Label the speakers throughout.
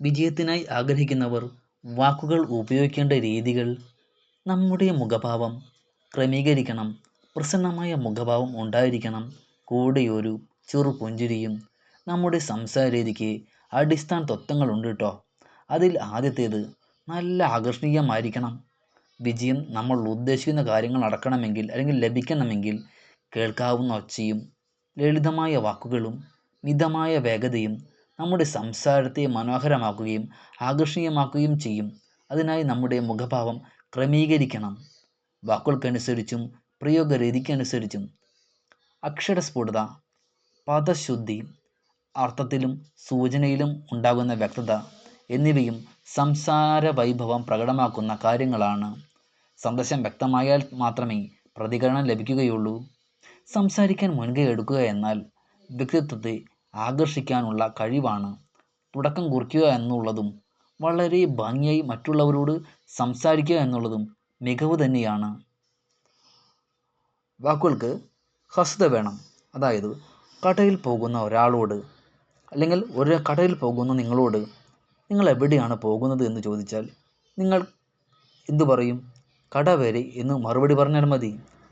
Speaker 1: വിജയത്തിനായി ആഗ്രഹിക്കുന്നവർ വാക്കുകൾ ഉപയോഗിക്കേണ്ട രീതികൾ നമ്മുടെ മുഖഭാവം ക്രമീകരിക്കണം. പ്രസന്നമായ മുഖഭാവം ഉണ്ടായിരിക്കണം. കൂടെയൊരു ചെറു പുഞ്ചിരിയും നമ്മുടെ സംസാര രീതിക്ക് അടിസ്ഥാന തത്വങ്ങളുണ്ട് കേട്ടോ അതിൽ ആദ്യത്തേത് നല്ല ആകർഷണീയമായിരിക്കണം. വിജയം നമ്മൾ ഉദ്ദേശിക്കുന്ന കാര്യങ്ങൾ നടക്കണമെങ്കിൽ അല്ലെങ്കിൽ ലഭിക്കണമെങ്കിൽ കേൾക്കാവുന്ന ഒച്ചയും ലളിതമായ വാക്കുകളും മിതമായ വേഗതയും നമ്മുടെ സംസാരത്തെ മനോഹരമാക്കുകയും ആകർഷണീയമാക്കുകയും ചെയ്യും. അതിനായി നമ്മുടെ മുഖഭാവം ക്രമീകരിക്കണം. വാക്കുകൾക്കനുസരിച്ചും പ്രയോഗരീതിക്കനുസരിച്ചും. അക്ഷരസ്ഫുടത പദശുദ്ധി അർത്ഥത്തിലും സൂചനയിലും ഉണ്ടാകുന്ന വ്യക്തത എന്നിവയും സംസാര വൈഭവം പ്രകടമാക്കുന്ന കാര്യങ്ങളാണ്. സന്ദേശം വ്യക്തമായാൽ മാത്രമേ പ്രതികരണം ലഭിക്കുകയുള്ളൂ. സംസാരിക്കാൻ മുൻകൈ എടുക്കുക എന്നാൽ വ്യക്തിത്വത്തെ ആകർഷിക്കാനുള്ള കഴിവാണ് തുടക്കം കുറിക്കുക എന്നുള്ളതും വളരെ ഭംഗിയായി മറ്റുള്ളവരോട് സംസാരിക്കുക എന്നുള്ളതും മികവ് തന്നെയാണ്. വാക്കുകൾക്ക് ഹസ്ത വേണം. അതായത് കടയിൽ പോകുന്ന ഒരാളോട് അല്ലെങ്കിൽ ഒരു കടയിൽ പോകുന്ന നിങ്ങളോട് നിങ്ങൾ എവിടെയാണ് പോകുന്നത് എന്ന് ചോദിച്ചാൽ നിങ്ങൾ എന്തു പറയും? കട വരെ എന്ന് മറുപടി പറഞ്ഞാൽ മതി.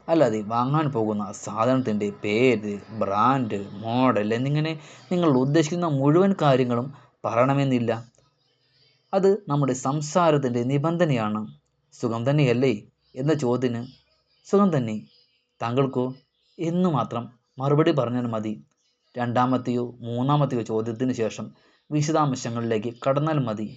Speaker 1: അല്ലാതെ വാങ്ങാൻ പോകുന്ന സാധനത്തിന്റെ പേര് ബ്രാൻഡ് മോഡൽ എന്നിങ്ങനെ നിങ്ങൾ ഉദ്ദേശിക്കുന്ന മുഴുവൻ കാര്യങ്ങളും പറയണമെന്നില്ല. അത് നമ്മുടെ സംസാരത്തിന്റെ നിബന്ധനയാണ്. സുഖം തന്നെയല്ലേ എന്ന ചോദ്യത്തിന് സുഖം തന്നെ. താങ്കൾക്കോ? എന്ന് മാത്രം മറുപടി പറഞ്ഞാൽ മതി. രണ്ടാമത്തെയോ മൂന്നാമത്തെയോ ചോദ്യത്തിന് ശേഷം വിശദാംശങ്ങളിലേക്ക് കടന്നാൽ മതി.